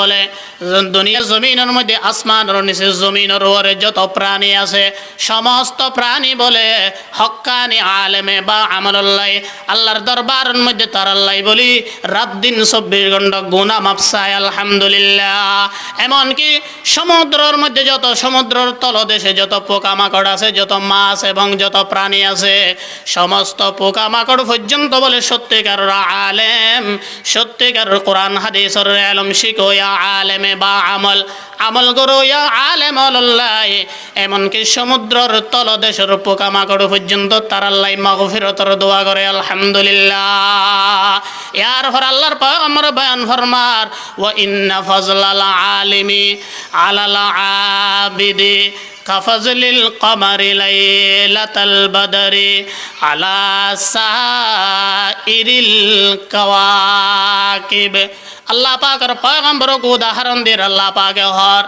বলে জমিনের মধ্যে যত প্রাণী আছে, সমস্ত প্রাণী বলে আলেমে বা আল্লাহর মধ্যে চব্বিশ ঘণ্টা গুনা এমনকি সমুদ্রের মধ্যে যত সমুদ্রের তলদেশে যত পোকামাকড় আছে, যত মাছ এবং যত প্রাণী আছে, সমস্ত পোকামাকড় পর্যন্ত বলে, সত্যিকার আলেম, সত্যিকার কোরআন, হাদিসের আলম শিখো ইয়া আলেমে বা আমল আমল করো ইয়া আলেম আল্লাহ এমনকি সমুদ্রের তলদেশের পোকামাকড় পর্যন্ত তার আল্লাহ মাগফিরতর দোয়া করে আলহামদুলিল্লাহ ইয়ার পর আল্লাহর পয়গম্বর বয়ান ফরমার ওয়া ইন্না ফজলাল আলিমি আলাল আবিদি كفضل القمر ليلة البدر على سائر الكواكب আল্লাহ পাকের পয়গম্বরকে উদাহরণ দিয়ে আল্লাহ পাকে হর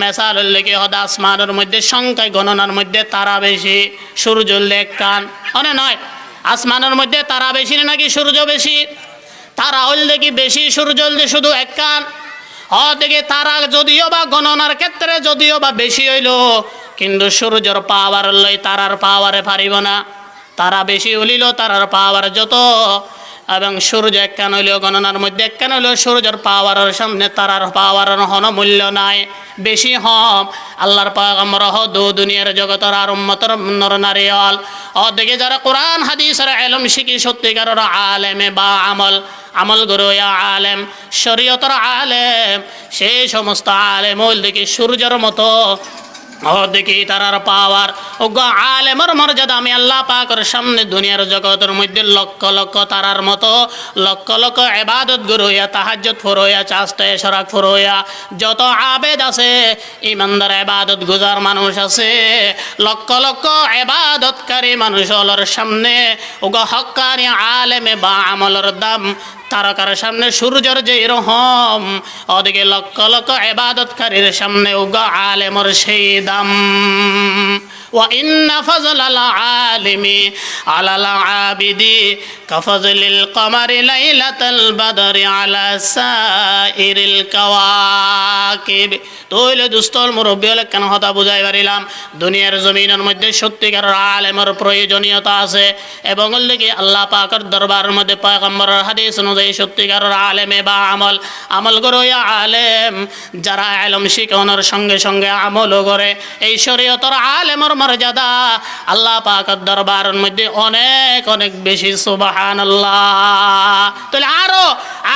মেসাল লেগে হদ আসমানের মধ্যে, সংখ্যায় গণনার মধ্যে তারা বেশি, সূর্য লেখ কান, অনে নয়, আসমানের মধ্যে তারা বেশি নাকি সূর্য বেশি? তারা দেখি বেশি, সূর্য হইলে শুধু এক কান। অদিকে তারা যদিও বা গণনার ক্ষেত্রে যদিও বা বেশি হইল, কিন্তু সূর্যর পাওয়ার লই তারার পাওয়ারে পারিব না। তারা বেশি হলিল তারার পাওয়ার যত এবং সূর্য একখান হইলেও গণনার মধ্যে একখান হইলেও সূর্যের পাওয়ারের সামনে তারার পাওয়ারের হন মূল্য নাই, বেশি হম। আল্লাহর পাগম্বর হ দু দুনিয়ার জগতের আর উম্মতর নর নারিয়াল অদিকে যারা কোরআন, হাদিসের এলম শিখি, সত্যিকারের আলেমে বা আমল আমল গুরু আলেম, শরীয়তর আলেম, সেই সমস্ত আলেম ওই দেখি সূর্যের মতো দেখি তারার পাওয়ার। ও গো আলেমর মর্যাদা, আমি আল্লাহ পাকের সামনে দুনিয়ার জগতের মধ্যে লক্ষ লক্ষ তারার মতো, লক্ষ লক্ষ এবাদত গুরুইয়া তাহাজ্জত ফুরোয়া চাষটা সরাক ফুরোয়া যত আবেদ আছে, ইমানদার এবাদত গুজার মানুষ আছে, লক্ষ লক্ষ এবাদতকারী মানুষ হলোর সামনে ও গো হক্কানি আলেমে বা আমলের দাম তারকার সামনে সূর্যের যে রহম ওদিকে লক্ষ লক্ষ এবাদতকারীর সামনে উগা আলেমর সেই দাম وإن فضل العالم على العابد কাফজলিল কমারি লাইলাতাল বাদরি আলা সাইরিল কাওয়াকিব। তৈলে দুস্তল মুরব্বী হলে কেন হতা বুঝাই পারিলাম? দুনিয়ার জমিনের মধ্যে সত্যিকার আলেমের প্রয়োজনীয়তা আছে এবং লিখে আল্লাহ পাকের দরবারের মধ্যে পয়গম্বরের হাদিস অনুযায়ী সত্যিকার আলেমে বা আমল আমল গরইয়া আলেম। যারা আলম শিখনের সঙ্গে সঙ্গে আমলও করে, এই শরীয়তর আলেমের মর্যাদা আল্লাহ পাকের দরবারের মধ্যে অনেক অনেক বেশি সুবাহ সুবাহান তাহলে আরও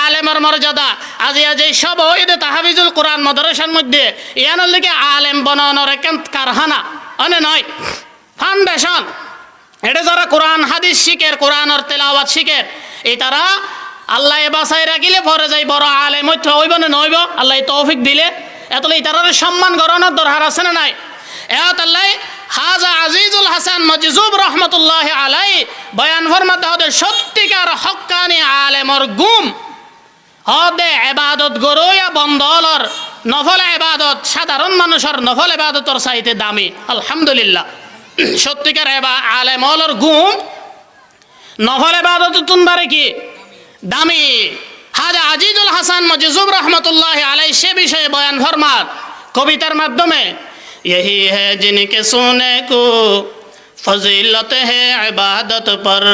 আলেমের মর্যাদা। আজ আজ এই সব ওই দে তাহাবিজুল কোরআন মাদ্রাসার মধ্যে, ইয়ানোর লিগে আলেম বানানোর একেন কারখানা। অনে নয় ফাউন্ডেশন এটা যারা কোরআন, হাদিস শিখের কোরআনর তেলাওয়াত শিখের এই তারা আল্লাহ বাসায় রাখিলে পরে যাই বড় আলেম হইব না নইব আল্লাহ তৌফিক দিলে। এতলে এই তারার সম্মান গরণার দরকার আছে না নাই? এত আল্লাহ হাজা আজিজুল হাসান মজিজুব রহমতুল্লাহ আলাই বয়ান ফরমাতে হদে সত্যিকার হক্কানি আলেমর গুম হদে এবাদত গরইয়া বন্দলর নফল এবাদত, সাধারণ মানুষের নফল এবাদতর চাইতে দামি, আলহামদুলিল্লাহ। সত্যিকার এবা আলেমলর গুম, নফল এবাদত তুনবারে কি? দামি। হাজা আজিজুল হাসান মজিজুব রহমতুল্লাহ আলাই সে বিষয়ে বয়ান ফরমাত, কবিতার মাধ্যমে یہی ہے جن کے سونے کو فضیلت ہے عبادت پر۔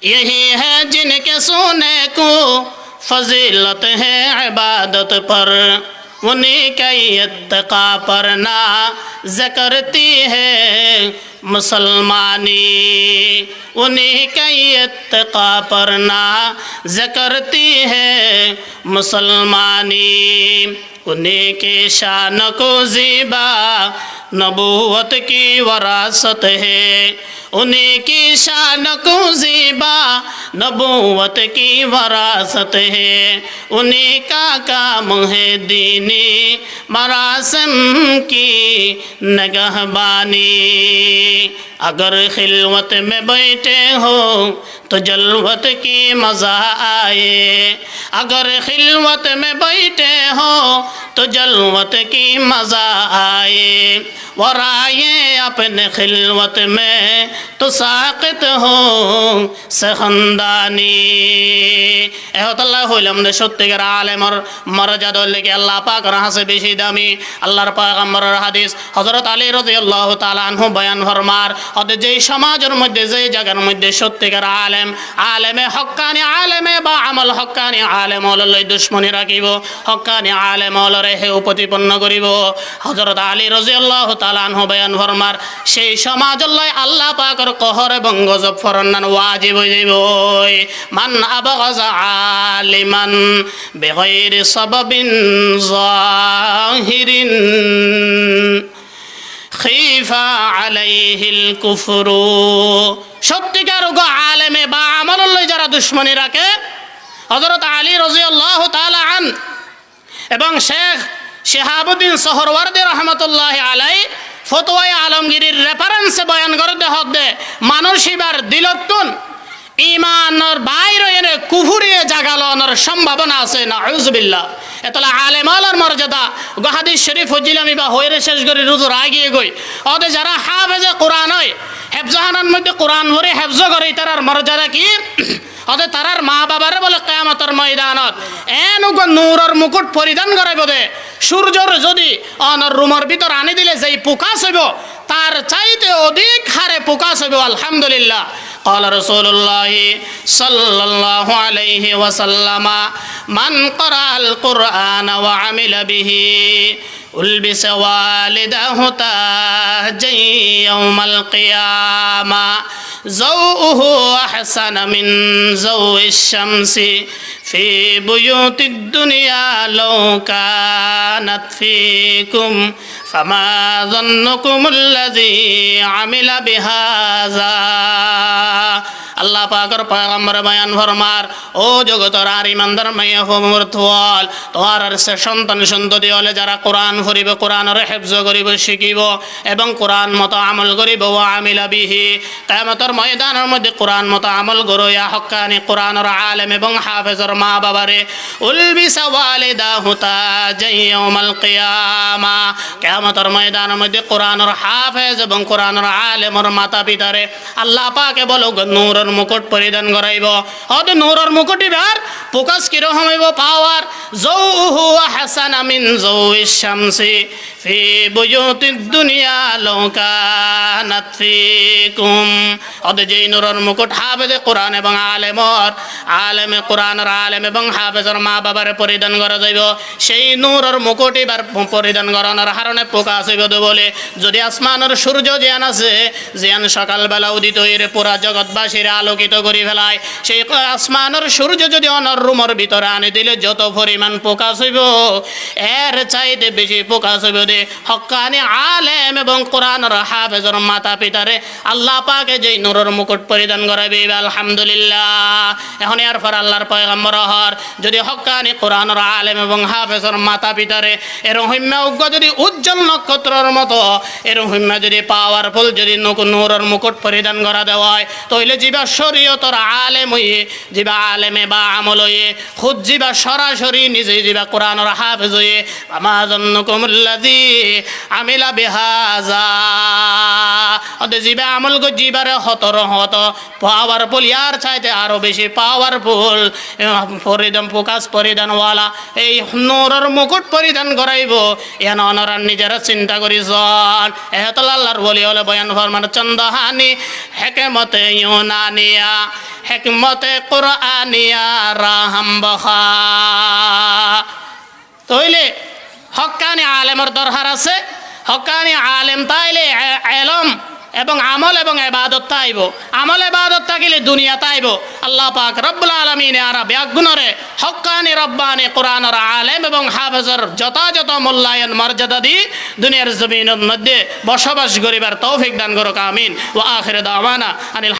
یہی ہے جن کے سونے کو فضیلت ہے عبادت پر۔ انہیں کی اتقا پر نا ذکرتی ہے مسلمانی۔ انہیں کی اتقا پر نا ذکرتی ہے مسلمانی۔ انہیں کی شان کو زیبا نبوت کی وراثت ہے۔ انہیں کی شان کو زیبا نبوت کی وراثت ہے۔ انہیں کا کام ہے دینی مراسم کی نگہبانی اگر خلوت میں بیٹھے ہو تو جلوت کی مزہ آئے۔ अगर खिलवत में बैठे हो तो जलवत की मजा आए और आए अपने खिलवत में तो साकित हो সেখন্দানি এহতাল্লাহ হইলাম যে সত্যিকার আলেমর মর্যাদা লেগে আল্লাহ পাক হাসে বেশি দামি আল্লাহর পাগম্বরের হাদিস হজরত আলী রাজি আল্লাহ তালানহু বয়ান ফরমার অতএব যেই সমাজের মধ্যে যেই জায়গার মধ্যে সত্যিকার আলেম আলেমে হক্কানি আলেমে বা আমল হক্কানি আলেম অললৈ দুশ্মনী রাখিব হক্কানি আলেম অলরে হেউ প্রতিপন্ন করিব হজরত আলী রাজি আল্লাহ তালানহু বয়ান ফরমার, সেই সমাজ আল্লাহ পাকর কহর এবং গজব ফরন্নান ওয়াজিব যাইব মান আবগাজা আলিমান বেগৈর সবাবিন জাহিরিন, খিফা আলাইহিল কুফরু। সত্যিকার গো আলেমে বা আমললৈ যারা দুশ্মনী রাখে হজরত আলী রাজিয়াল্লাহ তাআলা আন এবং শেখ শেহাবুদ্দিন সোহরওয়ার্দি রহমতুল্লাহ আলাই ফতোয়াই আলমগিরির রেফারেন্সে বয়ান করে দে মানুষ এবার দিলতুন ইমানর বাইরে এনে কুফুরিয়ে জাগালনের সম্ভাবনা আছে না আউজবিল্লা এতলা আলেমালার মর্যাদা গহাদিস শরীফ হজিলামি বা হইরে শেষ করে রুজুর আগিয়ে গই। ওদের যারা হাফেজে কোরআন হয় হেফজাহানার মধ্যে কোরআন ভরে হেফজ করে, তারার মর্যাদা কি? অদে তারার মা বাবারে বলে কেয়ামতর ময়দানত এনুগ নূরর মুকুট পরিধান করে বোধে। সূর্যর যদি অনর রুমর ভিতর আনি দিলে যেই প্রকাশ হইব তার চাইতে অধিক হারে প্রকাশ হইব আলহামদুলিল্লাহ قال رسول الله صلى الله عليه وسلم من قرأ القرآن وعمل به ألبس والده تاجا يوم القيامة زوءه أحسن من زوء الشمس في بيوت الدنيا لو كانت فيكم فما ظنكم الذي عمل بهذا আল্লাহ পাকর পয়গম্বর বয়ান ফরমার ও জগতর আর ইমানদার মাইয়া হোমর থোয়াল তোমার আর সে সন্তান সন্ততি হলে যারা কোরআন ফুরিব কোরআনের হেফজ করিব শিখিব এবং কোরআন মতো আমল করিব ও আমিলা বিহি কায়ামতর ময়দানের মধ্যে কোরআন মতো আমল করো ইয়া হক্কানি কোরআনের আলেম এবং হাফেজর মা বাবারে, উলবিসা ওয়ালিদা হুতা জাইয়াউমাল কিয়ামা। কিয়ামতের ময়দানের মধ্যে কোরআনের হাফেজ এবং কোরআনের আলেমর মাতা পিতারে আল্লাহ পাকে বলো নূরের মুকুট পরিধান করাইব। হয়তো নূরের মুকুট এবার প্রকাশ কীরকম হইব? পাওয়ার। জৌহু হাসান আমিন জৌ শামসি, ফি বুয়ুতি দুনিয়া লৌকানাত ফিকুম। অদে যেই নূরের মুকুট হাফেজে কোরআন এবং আলেমর, আলেমে কোরআনের আলেম এবং হাফেজের মা বাবারে পরিধান করা যাইব। সেই নূরের মুকুট এবার পরিধান করানোর হারণে প্রকাশ হইব বলে, যদি আসমানের সূর্য জ্ঞান আছে, জ্ঞান সকালবেলা উদিত হইরে পুরা জগৎবাসীর আলোকিত করি ফেলায়। সেই আসমানের সূর্য যদি অনর রুমের ভিতরে আনি দিলে যত পরিমাণ প্রকাশ হইব, এর চাইতে বেশি প্রকাশ হইব দে হকানি আলেম এবং কোরআনের হাফেজর মাতা পিতারে আল্লাহ পাকে যেই নূরের মুকুট পরিধান করাবে আলহামদুলিল্লাহ। এখন এর পর আল্লাহর পয়গম্বর হর যদি হকানি কোরআনের আলেম এবং হাফেজর মাতা পিতারে এরকম হিম্মা উগ্র যদি উজ্জ্বল নক্ষত্রের মতো এরকম হিম্মা যদি পাওয়ারফুল যদি নূরের মুকুট পরিধান করা দেওয়া হয় তাহলে যিবা শরীয়তর আলেম হইয়ে যিবা আলেমে বা আমল হইয়ে, খুদ যিবা সরাসরি নিজে যিবা কোরআনের হাফেজ হইয়ে আমাজন্নকুমুল্লাদি আমিলা বিহাজা। অদে যিবা আমল গো যিবারে হতর হত। পাওয়ারফুল ইয়ার চাইতে আরও বেশি পাওয়ারফুল পরিধান প্রকাশ পরিধানওয়ালা, এই নূরের মুকুট পরিধান করাইব। এন অনরার নিজেরা চিন্তা করিছন এহতল আল্লাহর বলি হলে বয়ান ফরমান চন্দহানি হেকেমতে ইউনানিয়া, হেকমতে কোরআনিয়া, রাহাম বখা। তইলে হক্কানি আলেমর দরকার আছে। হক্কানি আলেম তাইলে এলম এবং আমল এবং এবাদত তাইব। আমল এবাদত থাকিলে দুনিয়া তাইব। আল্লাহ পাক রব্বুল আলমিনে আরা ব্যাগুণরে হকানি রব্বানি কোরআনর আলেম এবং হাফেজর যথাযথ মূল্যায়ন মর্যাদা দি দুনিয়ার জমিনের মধ্যে বসবাস করিবার তৌফিক দান করুক, আমিন। ও আখির দাওয়ানা আনিল